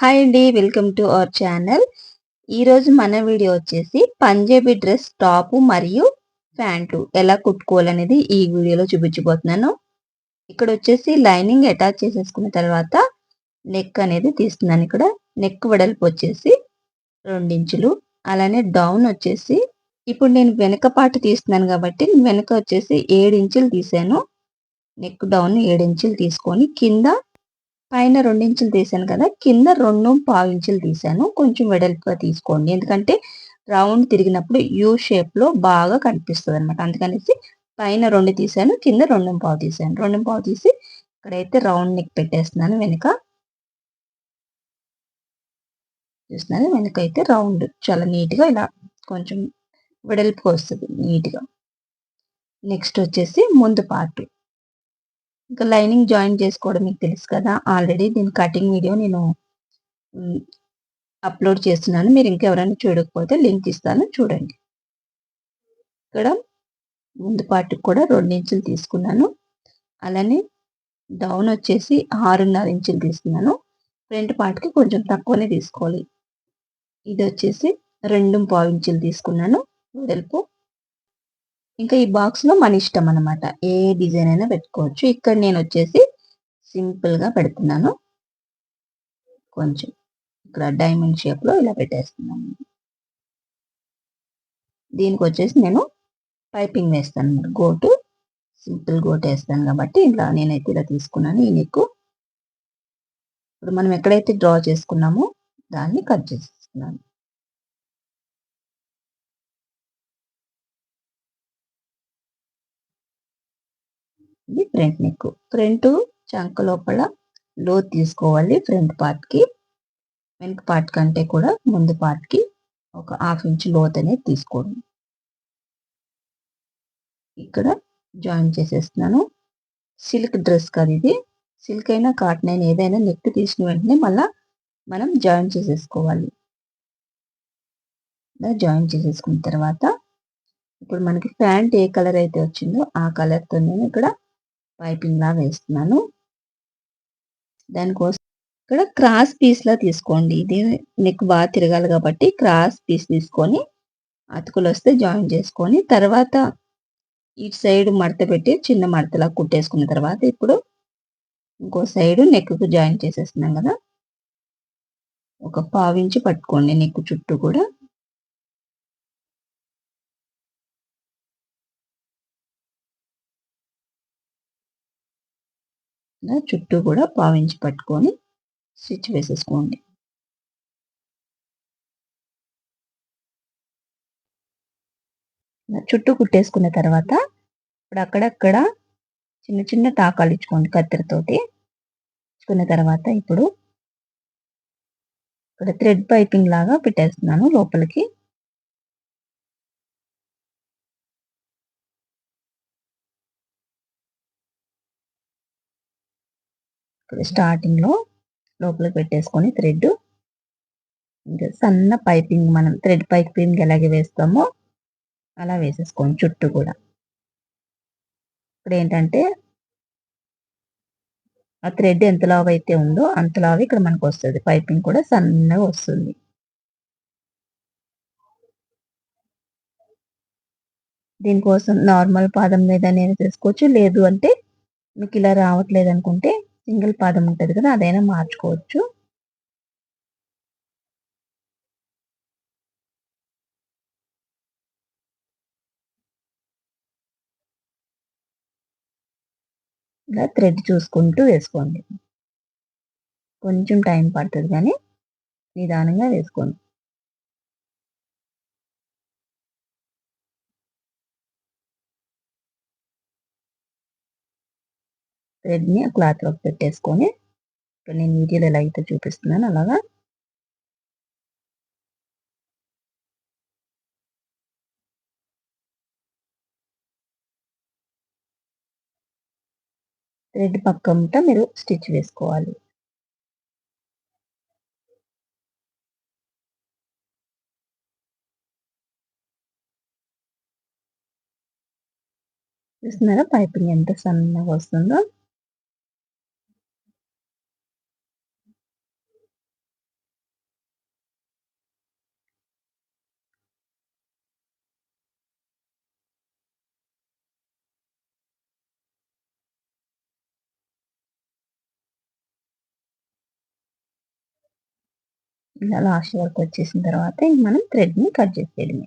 Hi అండి welcome to our channel ఈరోజు మన వీడియో వచ్చేసి పంజాబీ డ్రెస్ టాపు మరియు ప్యాంటు ఎలా కుట్టుకోవాలనేది ఈ వీడియోలో చూపించబోతున్నాను. ఇక్కడ వచ్చేసి లైనింగ్ అటాచ్ చేసేసుకున్న తర్వాత నెక్ అనేది తీస్తున్నాను ఇక్కడ. నెక్ వెడల్పు వచ్చేసి రెండించులు. అలానే డౌన్ వచ్చేసి ఇప్పుడు నేను వెనక పాటు తీస్తున్నాను కాబట్టి వెనక వచ్చేసి ఏడించులు తీసాను. నెక్ డౌన్ ఏడించులు తీసుకొని కింద పైన రెండు ఇంచులు తీసాను కదా కింద రెండు పావు ఇంచులు తీసాను. కొంచెం వెడల్పుగా తీసుకోండి. ఎందుకంటే రౌండ్ తిరిగినప్పుడు యూ షేప్లో బాగా కనిపిస్తుంది అనమాట అందుకనేసి పైన రెండు తీసాను కింద రెండు పావు తీసాను. రెండు పావు తీసి ఇక్కడైతే రౌండ్ నెక్ పెట్టేస్తున్నాను వెనుక. చూస్తున్నాను వెనుక అయితే రౌండ్ చాలా నీట్గా ఇలా కొంచెం వెడల్పుగా వస్తుంది నీట్గా. నెక్స్ట్ వచ్చేసి ముందు పార్ట్. ఇంకా లైనింగ్ జాయిన్ చేసుకోవడం మీకు తెలుసు కదా. ఆల్రెడీ దీని కటింగ్ వీడియో నేను అప్లోడ్ చేస్తున్నాను. మీరు ఇంకెవరైనా చూడకపోతే లింక్ ఇస్తాను. చూడండి. ఇక్కడ ముందు పార్ట్కి కూడా రెండు ఇంచులు తీసుకున్నాను. అలానే డౌన్ వచ్చేసి ఆరున్నర ఇంచులు తీసుకున్నాను. ఫ్రంట్ పార్ట్కి కొంచెం తక్కువనే తీసుకోవాలి. ఇది వచ్చేసి రెండు పావు ఇంచులు తీసుకున్నాను. వెడల్పు ఇంకా ఈ బాక్స్లో మన ఇష్టం అనమాట ఏ డిజైన్ అయినా పెట్టుకోవచ్చు. ఇక్కడ నేను వచ్చేసి సింపుల్గా పెడుతున్నాను. కొంచెం ఇక్కడ డైమండ్ షేప్లో ఇలా పెట్టేస్తున్నాను. దీనికి వచ్చేసి నేను పైపింగ్ వేస్తాను అనమాట గోటు సింపుల్ గోటు వేస్తాను కాబట్టి ఇలా నేనైతే ఇలా తీసుకున్నాను. ఈ నెక్ ఇప్పుడు మనం ఎక్కడైతే డ్రా చేసుకున్నామో దాన్ని కట్ చేసేస్తున్నాను. ఇది ఫ్రంట్ నెక్. ఫ్రంట్ చంక లోపల లో తీసుకోవాలి ఫ్రంట్ పార్ట్కి. వెనక పార్ట్ కంటే కూడా ముందు పార్ట్కి ఒక హాఫ్ ఇంచ్ లోత్ అనేది తీసుకోండి. ఇక్కడ జాయిన్ చేసేస్తున్నాను. సిల్క్ డ్రెస్ కాదు ఇది. సిల్క్ అయినా కాటన్ అయినా ఏదైనా నెక్ తీసిన వెంటనే మళ్ళా మనం జాయిన్ చేసేసుకోవాలి. జాయిన్ చేసేసుకున్న తర్వాత ఇప్పుడు మనకి ప్యాంట్ ఏ కలర్ అయితే వచ్చిందో ఆ కలర్తో నేను ఇక్కడ పైపింగ్ లా వేస్తున్నాను. దానికోసం ఇక్కడ క్రాస్ పీస్లా తీసుకోండి. ఇది నెక్ బాగా తిరగాలి కాబట్టి క్రాస్ పీస్ తీసుకొని అతుకులు వస్తే జాయిన్ చేసుకొని తర్వాత ఇటు సైడ్ మడత పెట్టి చిన్న మడతలా కుట్టేసుకున్న తర్వాత ఇప్పుడు ఇంకో సైడ్ నెక్కు జాయిన్ చేసేస్తున్నాం కదా. ఒక పావించి పట్టుకోండి నెక్ చుట్టూ కూడా. చుట్టూ కూడా పావించి పట్టుకొని స్టిచ్ వేసేసుకోండి. చుట్టూ కుట్టేసుకున్న తర్వాత ఇప్పుడు అక్కడక్కడ చిన్న చిన్న టాకాలు ఇచ్చుకోండి కత్తెరతోటి ఇచ్చుకున్న తర్వాత ఇప్పుడు ఇక్కడ థ్రెడ్ పైపింగ్ లాగా పెట్టేస్తున్నాను లోపలికి. స్టార్టింగ్లో లోపలికి పెట్టేసుకొని థ్రెడ్. ఇంకా సన్న పైపింగ్ మనం థ్రెడ్ పైపింగ్ ఎలాగే వేస్తామో అలా వేసేసుకోండి చుట్టూ కూడా. ఇప్పుడు ఏంటంటే ఆ థ్రెడ్ ఎంత లావు అయితే ఉందో అంత ఇక్కడ మనకు వస్తుంది. పైపింగ్ కూడా సన్నగా వస్తుంది. దీనికోసం నార్మల్ పాదం మీద నేను చేసుకోవచ్చు లేదు అంటే మీకు ఇలా రావట్లేదు అనుకుంటే సింగిల్ పాదం ఉంటుంది కదా అదైనా మార్చుకోవచ్చు. ఇలా థ్రెడ్ చూసుకుంటూ వేసుకోండి. కొంచెం టైం పడుతుంది కానీ నిదానంగా వేసుకోండి. థ్రెడ్ని క్లాత్లోకి పెట్టేసుకొని ఇప్పుడు నేను వీడియోలో ఎలా అయితే చూపిస్తున్నాను అలాగా. థ్రెడ్ పక్కన మీరు స్టిచ్ వేసుకోవాలి. చూస్తున్నారా? పైపింగ్ ఎంత సన్నగా వస్తుందో. ఇలా లాస్ట్ వరకు వచ్చేసిన తర్వాత ఇంక మనం థ్రెడ్ని కట్ చేసేయడమే.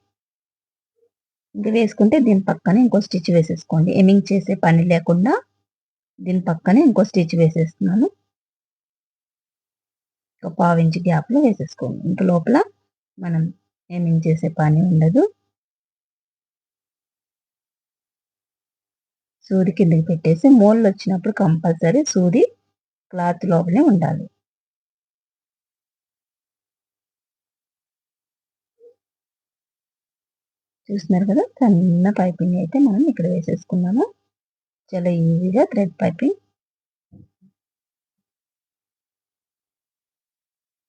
ఇంకా వేసుకుంటే దీని పక్కనే ఇంకో స్టిచ్ వేసేసుకోండి. ఎమింగ్ చేసే పని లేకుండా దీని పక్కనే ఇంకో స్టిచ్ వేసేస్తున్నాను. ఒక పావు ఇంచ్ గ్యాప్లో వేసేసుకోండి. ఇంక లోపల మనం ఏమింగ్ చేసే పని ఉండదు. సూది కిందకి పెట్టేసి మోళ్ళు వచ్చినప్పుడు కంపల్సరీ సూది క్లాత్ లోపలే ఉండాలి. చూస్తున్నారు కదా? సన్న పైపింగ్ అయితే మనం ఇక్కడ వేసేసుకున్నాము. చాలా ఈజీగా థ్రెడ్ పైపింగ్.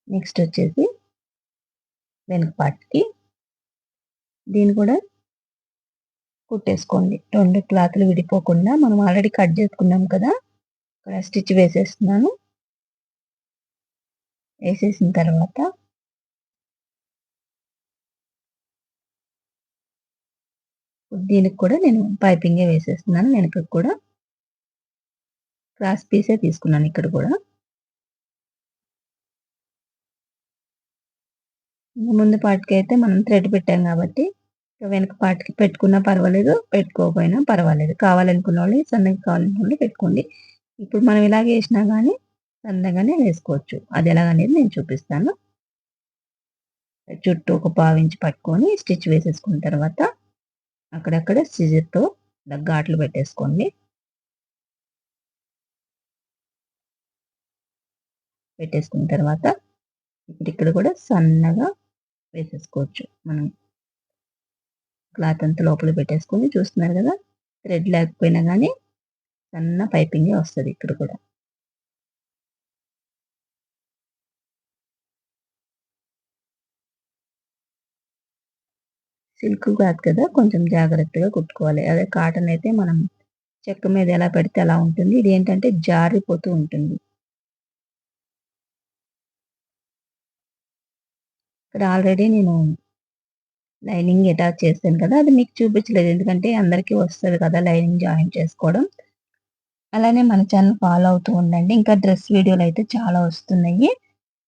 నెక్స్ట్ వచ్చేసి వెనుక పార్ట్కి. దీన్ని కూడా కుట్టేసుకోండి. రెండు క్లాత్లు విడిపోకుండా మనం ఆల్రెడీ కట్ చేసుకున్నాం కదా? ఇక్కడ స్టిచ్ వేసేస్తున్నాను. వేసేసిన తర్వాత దీనికి కూడా నేను పైపింగే వేసేస్తున్నాను. వెనక కూడా క్రాస్ పీసే తీసుకున్నాను ఇక్కడ కూడా. ముందు పాటికి అయితే మనం థ్రెడ్ పెట్టాం కాబట్టి వెనక పాటికి పెట్టుకున్నా పర్వాలేదు పెట్టుకోకపోయినా పర్వాలేదు. కావాలనుకున్న వాళ్ళు సన్నగా కావాలనుకున్న పెట్టుకోండి. ఇప్పుడు మనం ఇలాగే వేసినా కానీ సన్నగానే వేసుకోవచ్చు. అది ఎలాగనేది నేను చూపిస్తాను. చుట్టూ ఒక పావించి పట్టుకొని స్టిచ్ వేసేసుకున్న తర్వాత అక్కడక్కడ సిజర్తో దగ్గాట్లు పెట్టేసుకోండి. పెట్టేసుకున్న తర్వాత ఇప్పుడు ఇక్కడ కూడా సన్నగా వేసేసుకోవచ్చు మనం. క్లాత్ అంతా లోపల పెట్టేసుకొని చూస్తున్నారు కదా థ్రెడ్ లేకపోయినా కానీ సన్న పైపింగ్ వస్తుంది ఇక్కడ కూడా. సిల్క్ కాదు కదా కొంచెం జాగ్రత్తగా కుట్టుకోవాలి. అదే కాటన్ అయితే మనం చెక్క మీద ఎలా పెడితే అలా ఉంటుంది. ఇది ఏంటంటే జారిపోతూ ఉంటుంది. ఇక్కడ ఆల్రెడీ నేను లైనింగ్ అటాచ్ చేస్తాను కదా అది మీకు చూపించలేదు. ఎందుకంటే అందరికీ వస్తుంది కదా లైనింగ్ జాయిన్ చేసుకోవడం. అలానే మన ఛానల్ ఫాలో అవుతూ ఉండండి. ఇంకా డ్రెస్ వీడియోలు అయితే చాలా వస్తున్నాయి.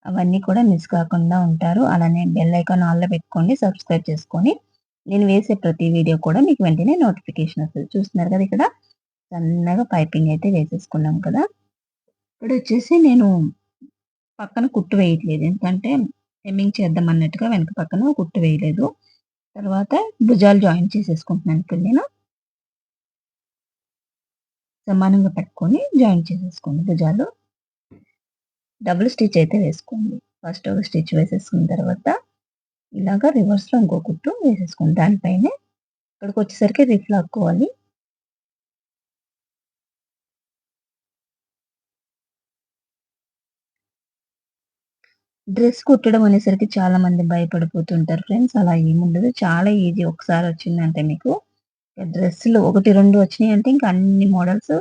అవన్నీ కూడా మిస్ కాకుండా ఉంటారు. అలానే బెల్ ఐకాన్ ఆల్లో పెట్టుకోండి సబ్స్క్రైబ్ చేసుకొని. నేను వేసే ప్రతి వీడియో కూడా మీకు వెంటనే నోటిఫికేషన్ వస్తుంది. చూస్తున్నారు కదా ఇక్కడ? సన్నగా పైపింగ్ అయితే వేసేసుకున్నాం కదా? ఇక్కడ వచ్చేసి నేను పక్కన కుట్టు వేయట్లేదు. ఎందుకంటే హెమ్మింగ్ చేద్దాం అన్నట్టుగా వెనక పక్కన కుట్టు వేయలేదు. తర్వాత భుజాలు జాయిన్ చేసేసుకుంటున్నాను ఇక్కడ నేను. సమానంగా పెట్టుకొని జాయిన్ చేసేసుకోండి భుజాలు. డబుల్ స్టిచ్ అయితే వేసుకోండి. ఫస్ట్ ఒక స్టిచ్ వేసేసుకున్న తర్వాత ఇలాగా రివర్స్లో ఇంకో కుట్టు వేసేసుకుని దానిపైనే ఇక్కడికి వచ్చేసరికి రిఫ్ లాక్కోవాలి డ్రెస్ కుట్టడం అనేసరికి చాలా మంది భయపడిపోతుంటారు ఫ్రెండ్స్. అలా ఏముండదు. చాలా ఈజీ ఒకసారి వచ్చిందంటే మీకు. డ్రెస్సులు ఒకటి రెండు వచ్చినాయి అంటే ఇంకా అన్ని మోడల్స్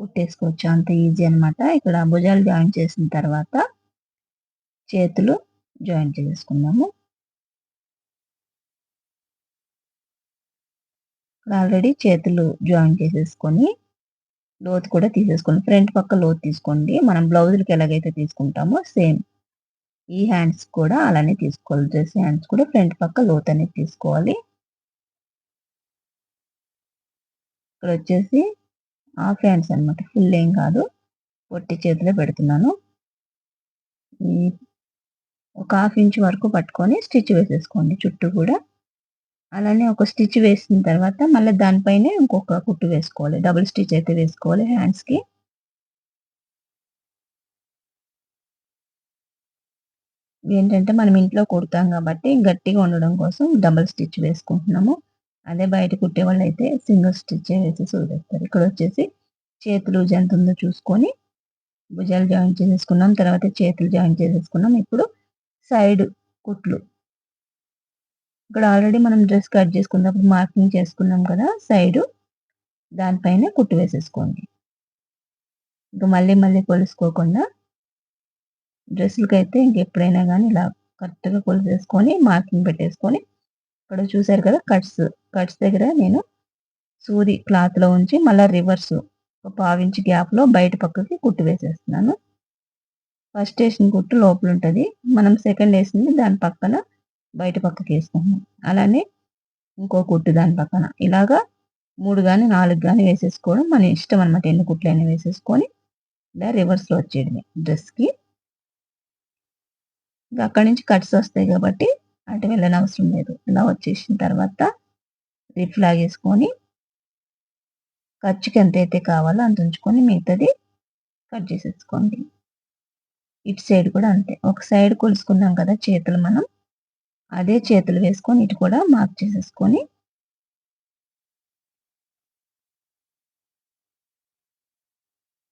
కుట్టేసుకోవచ్చు. అంత ఈజీ అనమాట ఇక్కడ భుజాలు జాయిన్ చేసిన తర్వాత చేతులు జాయిన్ చేసుకున్నాము ఇక్కడ ఆల్రెడీ చేతులు జాయిన్ చేసేసుకొని లోతు కూడా తీసేసుకోండి. ఫ్రంట్ పక్క లోతు తీసుకోండి. మనం బ్లౌజులకి ఎలాగైతే తీసుకుంటామో సేమ్ ఈ హ్యాండ్స్ కూడా అలానే తీసుకోవాలి. డ్రెస్ హ్యాండ్స్ కూడా ఫ్రంట్ పక్క లోతు అనేది తీసుకోవాలి. ఇక్కడ వచ్చేసి హాఫ్ హ్యాండ్స్ అనమాట ఫుల్ ఏం కాదు. పొట్టి చేతిలో పెడుతున్నాను. ఒక హాఫ్ ఇంచ్ వరకు పట్టుకొని స్టిచ్ వేసేసుకోండి. చుట్టూ కూడా అలానే ఒక స్టిచ్ వేసిన తర్వాత మళ్ళీ దానిపైనే ఇంకొక కుట్టు వేసుకోవాలి. డబుల్ స్టిచ్ అయితే వేసుకోవాలి హ్యాండ్స్కి ఏంటంటే మనం ఇంట్లో కుడతాం కాబట్టి గట్టిగా ఉండడం కోసం డబుల్ స్టిచ్ వేసుకుంటున్నాము. అదే బయట కుట్టే వాళ్ళు అయితే సింగిల్ స్టిచ్ వేసి వదిలేస్తారు ఇక్కడ వచ్చేసి చేతులు జంత ఉందో చూసుకొని భుజాలు జాయిన్ చేసేసుకున్నాం. తర్వాత చేతులు జాయిన్ చేసేసుకున్నాం. ఇప్పుడు సైడ్ కుట్లు ఇక్కడ ఆల్రెడీ మనం డ్రెస్ కట్ చేసుకున్నప్పుడు మార్కింగ్ చేసుకున్నాం కదా సైడు దానిపైన కుట్టు వేసేసుకోండి. ఇంకా మళ్ళీ మళ్ళీ కొలుసుకోకుండా డ్రెస్సులకి అయితే ఇంకెప్పుడైనా కానీ ఇలా కరెక్ట్గా కొలిసేసుకొని మార్కింగ్ పెట్టేసుకొని ఇక్కడ చూసారు కదా కట్స్ కట్స్ దగ్గర నేను సూది క్లాత్లో ఉంచి మళ్ళీ రివర్స్ ఒక పావించి గ్యాప్లో బయట పక్కకి కుట్టు వేసేస్తున్నాను. ఫస్ట్ వేసిన కుట్టు లోపల ఉంటుంది. మనం సెకండ్ వేసింది దాని పక్కన బయట పక్కకి వేసుకుంటున్నాం అలానే ఇంకో కుట్టు దాని పక్కన. ఇలాగా మూడు కానీ నాలుగు కానీ వేసేసుకోవడం మన ఇష్టం అనమాట ఎన్ని కుట్లైనా వేసేసుకొని ఇలా రివర్స్లో వచ్చేయడమే డ్రెస్కి ఇంకా అక్కడి నుంచి కట్స్ వస్తాయి కాబట్టి అటు వెళ్ళని అవసరం లేదు. ఇలా వచ్చేసిన తర్వాత రిఫ్ లాగేసుకొని ఖర్చుకి ఎంత అయితే కావాలో అంత ఉంచుకొని మిగతాది కట్ చేసేసుకోండి. ఇటు సైడ్ కూడా అంతే. ఒక సైడ్ కొలుసుకున్నాం కదా చేతులు మనం. అదే చేతులు వేసుకొని ఇటు కూడా మార్క్ చేసేసుకొని.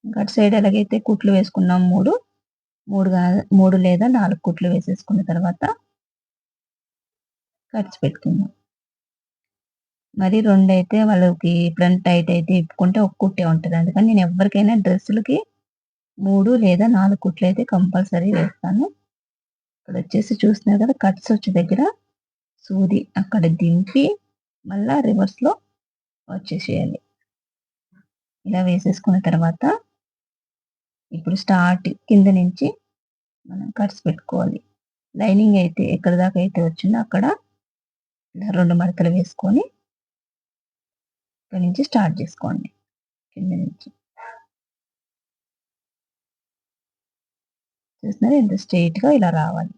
అటు సైడ్ ఎలాగైతే కుట్లు వేసుకున్నాం మూడు మూడు మూడు లేదా నాలుగు కుట్లు వేసేసుకున్న తర్వాత కట్స్ పెట్టుకుందాం. మరి రెండు అయితే వాళ్ళకి ఫ్రంట్ టైట్ అయితే ఇప్పుకుంటే ఒక కుట్టే ఉంటుంది అందుకని నేను ఎవరికైనా డ్రెస్సులకి మూడు లేదా నాలుగు కుట్లు అయితే కంపల్సరీ వేస్తాను. ఇక్కడ వచ్చేసి చూస్తున్నారు కదా కట్స్ వచ్చే దగ్గర సూది అక్కడ దింపి మళ్ళా రివర్స్లో వచ్చేసేయాలి ఇలా వేసేసుకున్న తర్వాత ఇప్పుడు స్టార్ట్ కింద నుంచి మనం కట్స్ పెట్టుకోవాలి. లైనింగ్ అయితే ఎక్కడ దాకా అయితే వచ్చిందో అక్కడ ఇలా రెండు మడతలు వేసుకొని ఇక్కడ నుంచి స్టార్ట్ చేసుకోండి. కింద నుంచి. చూస్తున్నారు ఎంత స్ట్రైట్గా ఇలా రావాలి.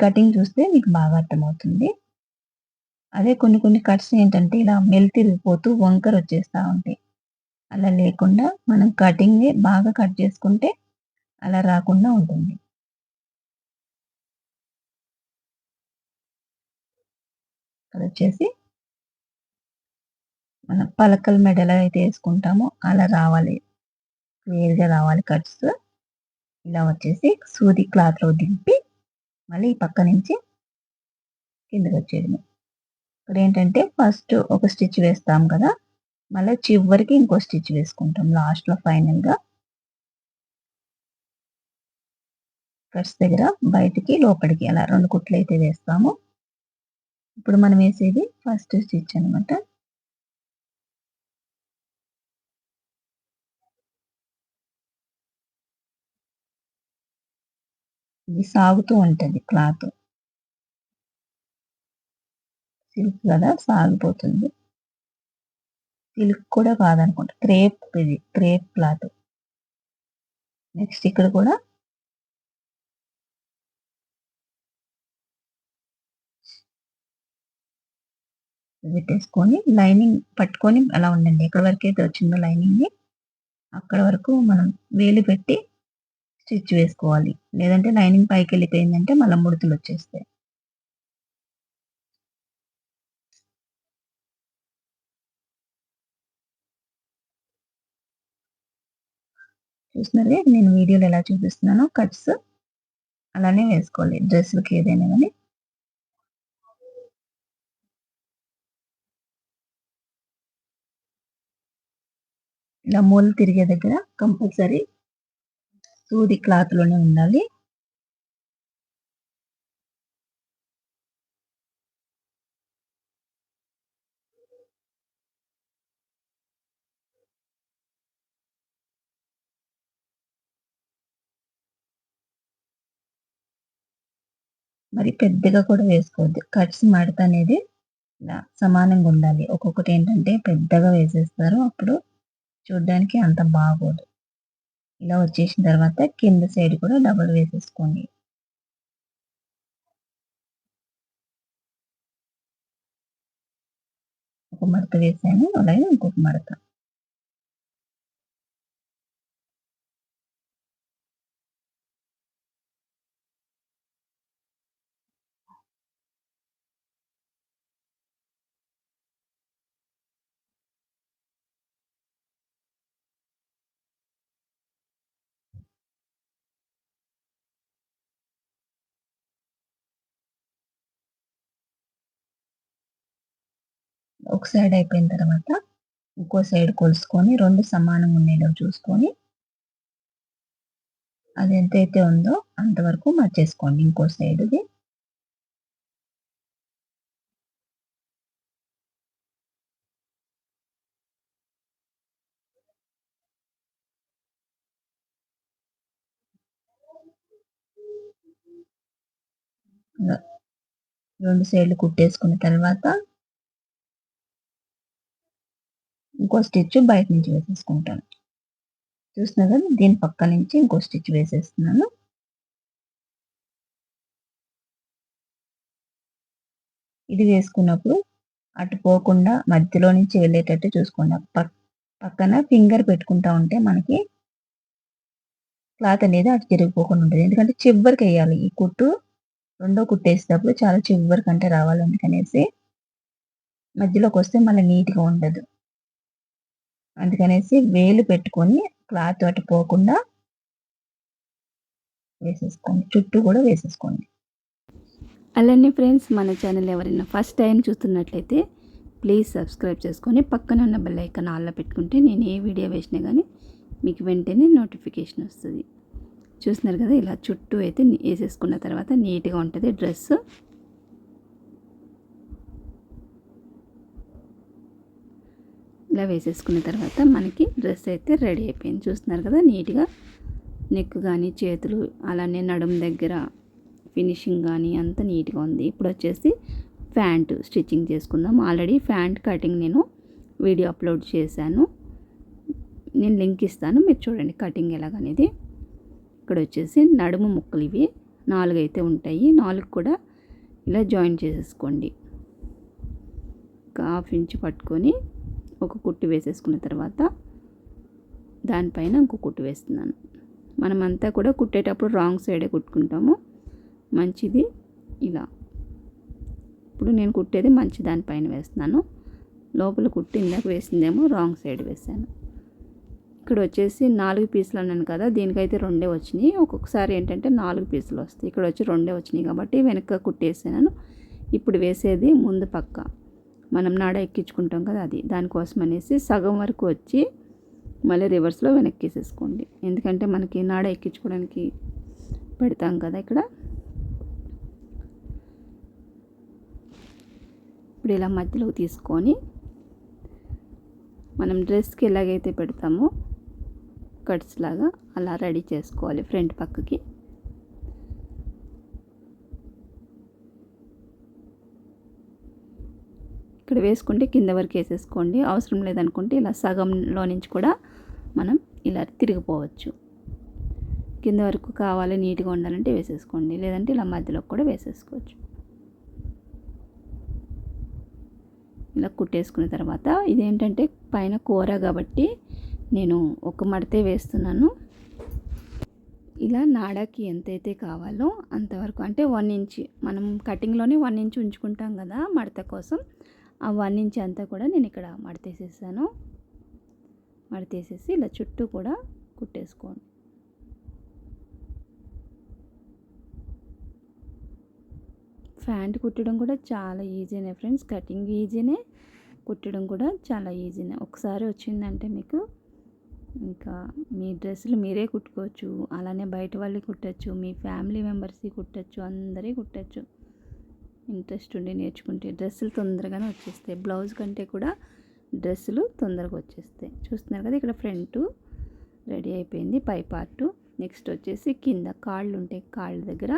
కటింగ్ చూస్తే మీకు బాగా అర్థమవుతుంది. అదే కొన్ని కొన్ని కట్స్ ఏంటంటే ఇలా మెల్ తిరిగిపోతూ వంకర వచ్చేస్తూ ఉంటాయి. అలా లేకుండా మనం కటింగ్ బాగా కట్ చేసుకుంటే అలా రాకుండా ఉంటుంది. ఇక్కడ వచ్చేసి మన పలకల మెడ అయితే వేసుకుంటామో. అలా రావాలి. క్లియర్గా రావాలి కట్స్. ఇలా వచ్చేసి సూది క్లాత్లో దింపి మళ్ళీ ఈ పక్క నుంచి కిందకి వచ్చేయడమే. ఇక్కడ ఏంటంటే ఫస్ట్ ఒక స్టిచ్ వేస్తాం కదా మళ్ళీ చివరికి ఇంకో స్టిచ్ వేసుకుంటాం లాస్ట్లో ఫైనల్గా. కట్స్ దగ్గర బయటికి లోపలికి అలా రెండు కుట్లు అయితే వేస్తాము. ఇప్పుడు మనం వేసేది ఫస్ట్ స్టిచ్ అనమాట ఇది సాగుతూ ఉంటుంది క్లాత్. సిల్క్ కదా సాగిపోతుంది. సిల్క్ కూడా కాదనుకుంటా. క్రేప్ ఇది క్రేప్ క్లాత్. నెక్స్ట్ ఇక్కడ కూడా పెట్టేసుకొని లైనింగ్ పట్టుకొని అలా ఉండండి. ఎక్కడి వరకు అయితే వచ్చిందో లైనింగ్ని అక్కడ వరకు మనం వేలు పెట్టి స్టిచ్ వేసుకోవాలి. లేదంటే లైనింగ్ పైకి వెళ్ళిపోయిందంటే మళ్ళీ ముడతలు వచ్చేస్తాయి. చూస్తున్నారే నేను వీడియోలో ఎలా చూపిస్తున్నానో. కట్స్. అలానే వేసుకోవాలి. డ్రెస్సులకి ఏదైనా కానీ. ఇలా మూలు తిరిగే దగ్గర కంపల్సరీ సూది క్లాత్లోనే ఉండాలి. మరి పెద్దగా కూడా వేసుకోవద్దు. కట్స్ మడత అనేది ఇలా సమానంగా ఉండాలి. ఒక్కొక్కటి ఏంటంటే పెద్దగా వేసేస్తారు. అప్పుడు చూడడానికి అంత బాగోదు. ఇలా వచ్చేసిన తర్వాత కింద సైడ్ కూడా డబుల్ వేసేసుకోండి. ఒక మడత వేసాను అలాగే ఇంకొక మడత. ఒక సైడ్ అయిపోయిన తర్వాత ఇంకో సైడ్ కొలుసుకొని రెండు సమానం ఉండేలా చూసుకొని అది ఎంతైతే ఉందో అంతవరకు మార్చేసుకోండి ఇంకో సైడ్ది రెండు సైడ్లు కుట్టేసుకున్న తర్వాత ఇంకో స్టిచ్ బయట నుంచి వేసేసుకుంటాను. చూస్తున్నారు కదా దీని పక్క నుంచి ఇంకో స్టిచ్ వేసేస్తున్నాను. ఇది వేసుకున్నప్పుడు అటు పోకుండా మధ్యలో నుంచి వెళ్ళేటట్టు చూసుకోండి. పక్కన ఫింగర్ పెట్టుకుంటా ఉంటే మనకి క్లాత్ అనేది అటు తిరిగిపోకుండా ఉంటుంది. ఎందుకంటే చివరికి వేయాలి. ఈ కుట్టు రెండో కుట్టేసేటప్పుడు చాలా చివరికి అంటే రావాలి అందుకనేసి మధ్యలోకి వస్తే మళ్ళీ నీట్గా ఉండదు. అందుకనేసి వేలు పెట్టుకొని క్లాత్ అటు పోకుండా వేసేసుకోండి. చుట్టూ కూడా వేసేసుకోండి. అలానే ఫ్రెండ్స్ మన ఛానల్ ఎవరైనా ఫస్ట్ టైం చూస్తున్నట్లయితే ప్లీజ్ సబ్స్క్రైబ్ చేసుకొని పక్కన ఉన్న బెల్ ఐకాన్ ఆల్లో పెట్టుకుంటే నేను ఏ వీడియో వేసినా కానీ మీకు వెంటనే నోటిఫికేషన్ వస్తుంది. చూస్తున్నారు కదా ఇలా చుట్టూ అయితే వేసేసుకున్న తర్వాత నీట్గా ఉంటుంది డ్రెస్ ఇలా వేసేసుకున్న తర్వాత మనకి డ్రెస్ అయితే రెడీ అయిపోయింది. చూస్తున్నారు కదా నీట్గా నెక్ కానీ చేతులు అలానే నడుము దగ్గర ఫినిషింగ్ కానీ అంత నీట్గా ఉంది. ఇప్పుడు వచ్చేసి ప్యాంటు స్టిచ్చింగ్ చేసుకుందాం. ఆల్రెడీ ప్యాంట్ కటింగ్ నేను వీడియో అప్లోడ్ చేశాను. నేను లింక్ ఇస్తాను మీరు చూడండి కటింగ్ ఎలాగనేది. ఇక్కడ వచ్చేసి నడుము ముక్కలు ఇవి నాలుగు అయితే ఉంటాయి. నాలుగు కూడా ఇలా జాయిన్ చేసేసుకోండి. ఒక హాఫ్ ఇంచ్ పట్టుకొని ఒక కుట్టు వేసేసుకున్న తర్వాత దానిపైన ఇంకో కుట్టు వేస్తున్నాను. మనమంతా కూడా కుట్టేటప్పుడు రాంగ్ సైడే కుట్టుకుంటాము. మంచిది ఇలా. ఇప్పుడు నేను కుట్టేది మంచి దానిపైన వేస్తున్నాను. లోపల కుట్టి ఇందాక వేసిందేమో రాంగ్ సైడ్ వేసాను ఇక్కడ వచ్చేసి నాలుగు పీసులు అన్నాను కదా దీనికైతే రెండే వచ్చినాయి. ఒక్కొక్కసారి ఏంటంటే నాలుగు పీసులు వస్తాయి. ఇక్కడ వచ్చి రెండే వచ్చినాయి కాబట్టి వెనక కుట్టేసాను. ఇప్పుడు వేసేది ముందు పక్క. మనం నాడ ఎక్కించుకుంటాం కదా అది. దానికోసం అనేసి సగం వరకు వచ్చి మళ్ళీ రివర్స్లో వెనక్కి వేసేసుకోండి ఎందుకంటే మనకి నాడ ఎక్కించుకోవడానికి పెడతాం కదా ఇక్కడ. ఇప్పుడు ఇలా మధ్యలోకి తీసుకొని మనం డ్రెస్కి ఎలాగైతే పెడతామో కట్స్ లాగా అలా రెడీ చేసుకోవాలి ఫ్రంట్ పక్కకి. ఇక్కడ వేసుకుంటే కింద వరకు వేసేసుకోండి. అవసరం లేదనుకుంటే ఇలా సగంలో నుంచి కూడా మనం ఇలా తిరిగిపోవచ్చు. కింద వరకు కావాలి నీట్గా ఉండాలంటే వేసేసుకోండి. లేదంటే ఇలా మధ్యలో కూడా వేసేసుకోవచ్చు. ఇలా కుట్టేసుకున్న తర్వాత ఇదేంటంటే పైన కూర కాబట్టి నేను ఒక మడతే వేస్తున్నాను. ఇలా నాడాకి ఎంతైతే కావాలో అంతవరకు అంటే వన్ ఇంచ్ మనం కటింగ్లోనే వన్ ఇంచ్ ఉంచుకుంటాం కదా మడత కోసం ఆ వన్ ఇంచ్ అంతా కూడా నేను ఇక్కడ మడతేసేసాను. మడతేసేసి ఇలా చుట్టూ కూడా కుట్టేసుకోండి. ప్యాంట్ కుట్టడం కూడా చాలా ఈజీనే ఫ్రెండ్స్. కటింగ్ ఈజీనే కుట్టడం కూడా చాలా ఈజీనే. ఒకసారి వచ్చిందంటే మీకు ఇంకా మీ డ్రెస్సులు మీరే కుట్టుకోవచ్చు. అలానే బయట వాళ్ళకి కుట్టచ్చు మీ ఫ్యామిలీ మెంబర్స్కి కుట్టచ్చు అందరి కుట్టచ్చు. ఇంట్రెస్ట్ ఉండి నేర్చుకుంటే డ్రెస్సులు తొందరగానే వచ్చేస్తాయి. బ్లౌజ్ కంటే కూడా డ్రెస్సులు తొందరగా వచ్చేస్తాయి. చూస్తున్నారు కదా ఇక్కడ ఫ్రంట్ రెడీ అయిపోయింది పై పార్టు. నెక్స్ట్ వచ్చేసి కింద కాళ్ళు ఉంటాయి కాళ్ళ దగ్గర.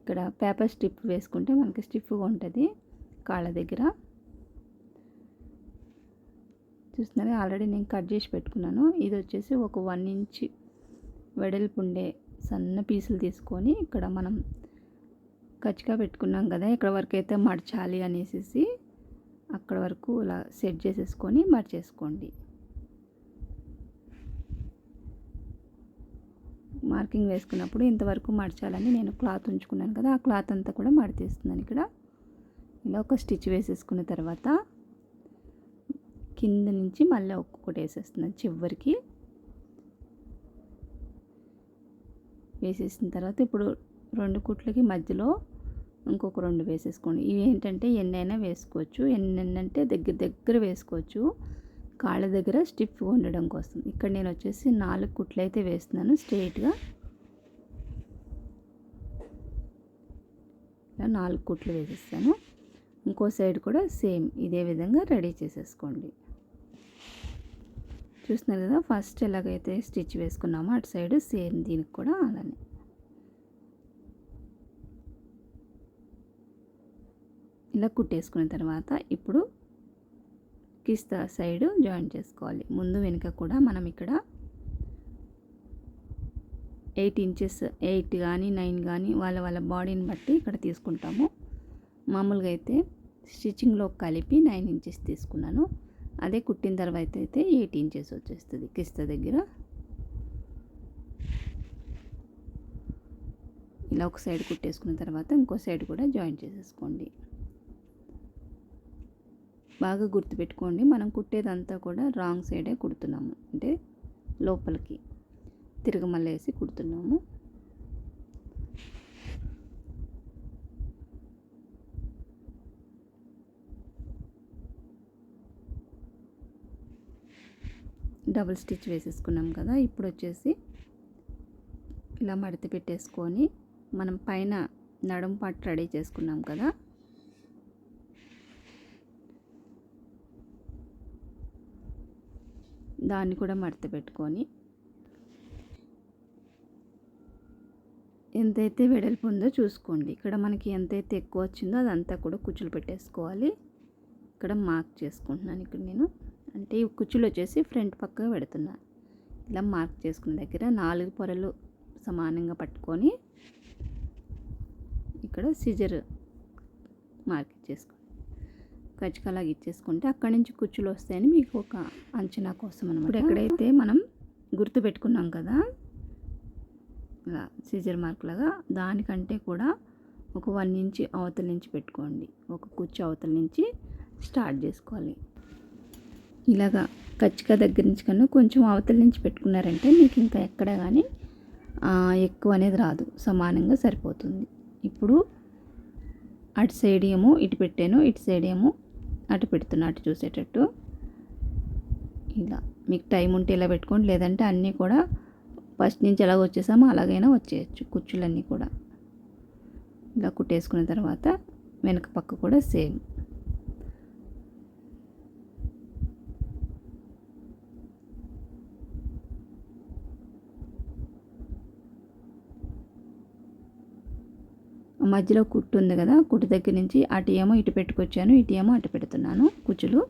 ఇక్కడ పేపర్ స్టిప్ వేసుకుంటే మనకి స్టిఫ్గా ఉంటుంది కాళ్ళ దగ్గర. చూస్తున్నారు ఆల్రెడీ నేను కట్ చేసి పెట్టుకున్నాను. ఇది వచ్చేసి ఒక వన్ ఇంచ్ వెడల్పు ఉండే సన్న పీసులు తీసుకొని ఇక్కడ మనం గచ్చిగా పెట్టుకున్నాం కదా ఇక్కడ వరకు అయితే మడచాలి అనేసి అక్కడ వరకు ఇలా సెట్ చేసేసుకొని మడిచేసుకోండి. మార్కింగ్ వేసుకున్నప్పుడు ఇంతవరకు మడచాలని నేను క్లాత్ ఉంచుకున్నాను కదా ఆ క్లాత్ అంతా కూడా మడితేస్తున్నాను ఇక్కడ. ఇలా ఒక స్టిచ్ వేసేసుకున్న తర్వాత కింద నుంచి మళ్ళీ ఒక్కొక్కటి వేసేస్తున్నాను చివరికి. వేసేసిన తర్వాత ఇప్పుడు రెండు కుట్లకి మధ్యలో ఇంకొక రెండు వేసేసుకోండి. ఇవి ఏంటంటే ఎన్నైనా వేసుకోవచ్చు. ఎన్నెన్నంటే దగ్గర దగ్గర వేసుకోవచ్చు. కాళ్ళ దగ్గర స్టిఫ్గా ఉండడం కోసం. ఇక్కడ నేను వచ్చేసి నాలుగు కుట్లు అయితే వేస్తున్నాను స్ట్రైట్గా ఇలా నాలుగు కుట్లు వేసేస్తాను. ఇంకో సైడ్ కూడా సేమ్ ఇదే విధంగా రెడీ చేసేసుకోండి. చూస్తున్నారు కదా ఫస్ట్ ఎలాగైతే స్టిచ్ వేసుకున్నామో అటు సైడ్ సేమ్ దీనికి కూడా అలానే. ఇలా కుట్టేసుకున్న తర్వాత ఇప్పుడు కిస్తా సైడ్ జాయిన్ చేసుకోవాలి. ముందు వెనుక కూడా మనం ఇక్కడ ఎయిట్ ఇంచెస్ ఎయిట్ కానీ నైన్ కానీ వాళ్ళ వాళ్ళ బాడీని బట్టి ఇక్కడ తీసుకుంటాము. మామూలుగా అయితే స్టిచ్చింగ్లో కలిపి నైన్ ఇంచెస్ తీసుకున్నాను. అదే కుట్టిన తర్వాత అయితే ఎయిట్ ఇంచెస్ వచ్చేస్తుంది కిస్తా దగ్గర. ఇలా ఒక సైడ్ కుట్టేసుకున్న తర్వాత ఇంకో సైడ్ కూడా జాయిన్ చేసేసుకోండి. బాగా గుర్తుపెట్టుకోండి. మనం కుట్టేదంతా కూడా రాంగ్ సైడే కుడుతున్నాము. అంటే లోపలికి తిరగమల్లేసి కుడుతున్నాము. డబుల్ స్టిచ్ వేసేసుకున్నాం కదా. ఇప్పుడు వచ్చేసి ఇలా మడత పెట్టేసుకొని మనం పైన నడుం పట్టు రెడీ చేసుకున్నాం కదా. దాన్ని కూడా మడత పెట్టుకొని ఎంతైతే వెడల్పు ఉందో చూసుకోండి. ఇక్కడ మనకి ఎంతైతే ఎక్కువ వచ్చిందో అదంతా కూడా కుచ్చులు పెట్టేసుకోవాలి. ఇక్కడ మార్క్ చేసుకుంటున్నాను ఇక్కడ నేను. అంటే ఈ కుచ్చులు వచ్చేసి ఫ్రంట్ పక్కగా పెడుతున్నాను ఇలా మార్క్ చేసుకున్న దగ్గర నాలుగు పొరలు సమానంగా పట్టుకొని ఇక్కడ సిజర్ మార్క్ చేసుకుంటాను కచ్చికలాగా ఇచ్చేసుకుంటే అక్కడి నుంచి కుచ్చులు వస్తాయని మీకు ఒక అంచనా కోసం అనమాట ఇప్పుడు ఎక్కడైతే మనం గుర్తు పెట్టుకున్నాం కదా ఇలా సీజర్ మార్క్ లాగా దానికంటే కూడా ఒక వన్ ఇంచ్ అవతల నుంచి పెట్టుకోండి. ఒక కుచ్చు అవతల నుంచి స్టార్ట్ చేసుకోవాలి. ఇలాగా కచ్చిక దగ్గర నుంచి కన్నా కొంచెం అవతల నుంచి పెట్టుకున్నారంటే మీకు ఇంకా ఎక్కడ కానీ ఎక్కువ అనేది రాదు. సమానంగా సరిపోతుంది. ఇప్పుడు అటు సైడ్ ఏమో ఇటు పెట్టాను ఇటు సైడ్ ఏమో అటు పెడుతున్నా అటు చూసేటట్టు. ఇలా. మీకు టైం ఉంటే ఇలా పెట్టుకోండి. లేదంటే అన్నీ కూడా ఫస్ట్ నుంచి ఎలాగ వచ్చేసామో అలాగైనా వచ్చేయచ్చు. కుచ్చులన్నీ కూడా. ఇలా కుట్టేసుకున్న తర్వాత వెనక పక్క కూడా సేమ్. మధ్యలో కుట్టు ఉంది కదా కుట్టు దగ్గర నుంచి అటు ఏమో ఇటు పెట్టుకొచ్చాను ఇటు ఏమో అటు పెడుతున్నాను. కుచ్చులు.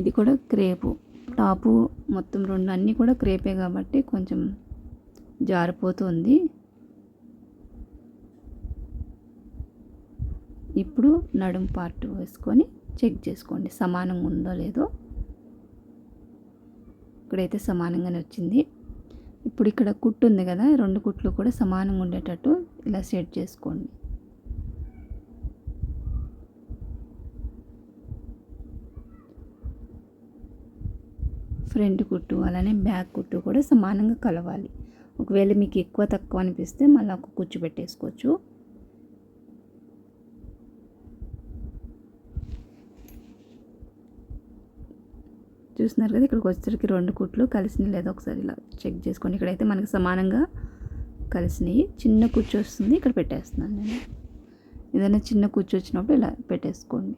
ఇది కూడా క్రేపు. టాపు మొత్తం రెండు అన్నీ కూడా క్రేపే కాబట్టి కొంచెం జారిపోతుంది. ఇప్పుడు నడుం పార్ట్ వేసుకొని చెక్ చేసుకోండి సమానంగా ఉందో లేదో. ఇక్కడైతే సమానంగానే వచ్చింది. ఇప్పుడు ఇక్కడ కుట్టు ఉంది కదా రెండు కుట్లు కూడా సమానంగా ఉండేటట్టు ఇలా సెట్ చేసుకోండి. ఫ్రంట్ కుట్టు అలానే బ్యాక్ కుట్టు కూడా సమానంగా కలవాలి. ఒకవేళ మీకు ఎక్కువ తక్కువ అనిపిస్తే మళ్ళీ ఒక కుచ్చు పెట్టేసుకోవచ్చు. చూస్తున్నారు కదా ఇక్కడికి వచ్చేసరికి రెండు కుట్లు కలిసినాయి. లేదా ఒకసారి ఇలా చెక్ చేసుకోండి ఇక్కడైతే మనకి సమానంగా కలిసినాయి. చిన్న కుచ్చు వస్తుంది ఇక్కడ పెట్టేస్తున్నాను నేను. ఏదైనా చిన్న కుచ్చు వచ్చినప్పుడు ఇలా పెట్టేసుకోండి.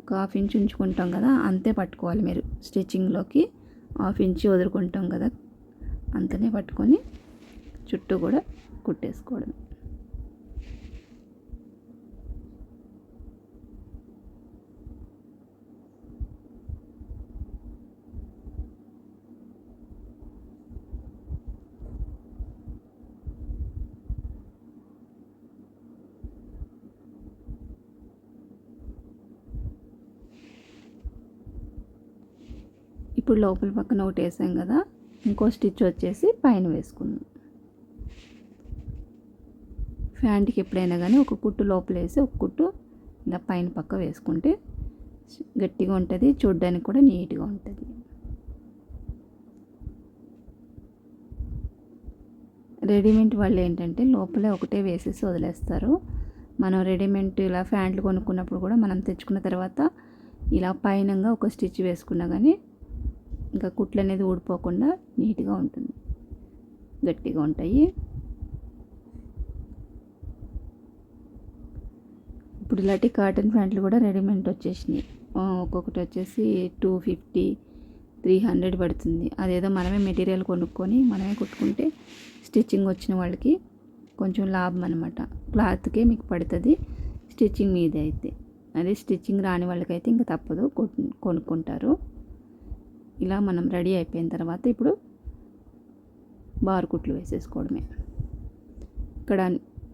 ఒక హాఫ్ ఇంచ్ ఉంచుకుంటాం కదా అంతే పట్టుకోవాలి మీరు. స్టిచ్చింగ్లోకి హాఫ్ ఇంచ్ వదులుకుంటాం కదా అంతనే పట్టుకొని చుట్టూ కూడా కుట్టేసుకోవడం ఇప్పుడు లోపల పక్కన ఒకటి వేసాం కదా ఇంకో స్టిచ్ వచ్చేసి పైన వేసుకుందాం. ఫ్యాంట్కి ఎప్పుడైనా కానీ ఒక కుట్టు లోపల వేసి ఒక కుట్టు ఇలా పైన పక్క వేసుకుంటే గట్టిగా ఉంటుంది చూడ్డానికి కూడా నీట్గా ఉంటుంది. రెడీమేడ్ వాళ్ళు ఏంటంటే లోపలే ఒకటే వేసేసి వదిలేస్తారు. మనం రెడీమేడ్ ఇలా ఫ్యాంట్లు కొనుక్కున్నప్పుడు కూడా మనం తెచ్చుకున్న తర్వాత ఇలా పైనంగా ఒక స్టిచ్ వేసుకున్నా కానీ ఇంకా కుట్లు అనేది ఊడిపోకుండా నీట్గా ఉంటుంది. గట్టిగా ఉంటాయి. ఇప్పుడు ఇలాంటి కాటన్ ప్యాంట్లు కూడా రెడీమేడ్ వచ్చేసినాయి. ఒక్కొక్కటి వచ్చేసి టూ ఫిఫ్టీ త్రీ హండ్రెడ్ పడుతుంది. అదేదో మనమే మెటీరియల్ కొనుక్కొని మనమే కుట్టుకుంటే స్టిచ్చింగ్ వచ్చిన వాళ్ళకి కొంచెం లాభం అనమాట క్లాత్కే మీకు పడుతుంది స్టిచ్చింగ్ మీదే అయితే. అదే స్టిచ్చింగ్ రాని వాళ్ళకైతే ఇంకా తప్పదు కొను- కొనుక్కుంటారు. ఇలా మనం రెడీ అయిపోయిన తర్వాత ఇప్పుడు బార్ కుట్లు వేసేసుకోవడమే. ఇక్కడ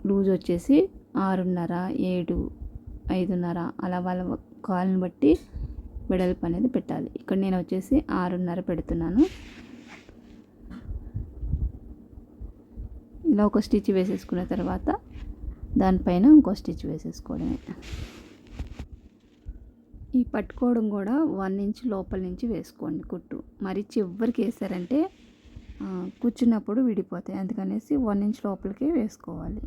లూజ్ వచ్చేసి ఆరున్నర ఏడు ఐదున్నర అలా వాళ్ళ కాలుని బట్టి వెడల్పు అనేది పెట్టాలి. ఇక్కడ నేను వచ్చేసి ఆరున్నర పెడుతున్నాను. ఇలా ఒక స్టిచ్ వేసేసుకున్న తర్వాత దానిపైన ఇంకో స్టిచ్ వేసేసుకోవడమే. ఈ పట్టుకోవడం కూడా వన్ ఇంచ్ లోపల నుంచి వేసుకోండి కుట్టు. మరి చివరికి వేసారంటే కూర్చున్నప్పుడు విడిపోతాయి. అందుకనేసి వన్ ఇంచ్ లోపలికి వేసుకోవాలి.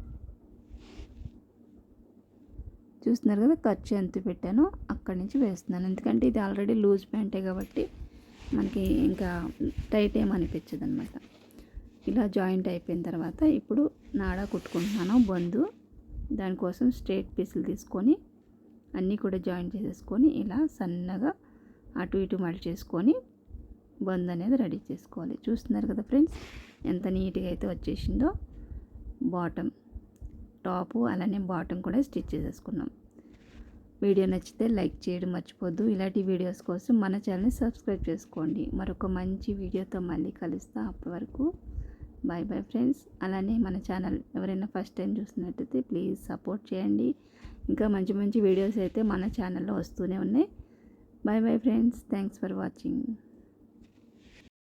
చూస్తున్నారు కదా ఖర్చు ఎంత పెట్టానో అక్కడి నుంచి వేస్తున్నాను. ఎందుకంటే ఇది ఆల్రెడీ లూజ్ ప్యాంటే కాబట్టి మనకి ఇంకా టైట్ ఏమనిపించదు అనమాట ఇలా జాయింట్ అయిపోయిన తర్వాత ఇప్పుడు నాడా కుట్టుకుంటున్నాను బందు. దానికోసం స్ట్రేట్ పీసులు తీసుకొని అన్నీ కూడా జాయిన్ చేసేసుకొని ఇలా సన్నగా అటు ఇటు మడి చేసుకొని బంద్ అనేది రెడీ చేసుకోవాలి. చూస్తున్నారు కదా ఫ్రెండ్స్ ఎంత నీట్గా అయితే వచ్చేసిందో బాటమ్ టాపు అలానే బాటమ్ కూడా స్టిచ్ చేసేసుకున్నాం. వీడియో నచ్చితే లైక్ చేయడం మర్చిపోద్దు. ఇలాంటి వీడియోస్ కోసం మన ఛానల్ని సబ్స్క్రైబ్ చేసుకోండి. మరొక మంచి వీడియోతో మళ్ళీ కలుస్తా. అప్పటి వరకు బాయ్ బాయ్ ఫ్రెండ్స్. అలానే మన ఛానల్ ఎవరైనా ఫస్ట్ టైం చూసినట్టయితే ప్లీజ్ సపోర్ట్ చేయండి. ఇంకా మంచి మంచి వీడియోస్ అయితే మన ఛానల్లో వస్తూనే ఉన్నాయి. Bye bye friends thanks for watching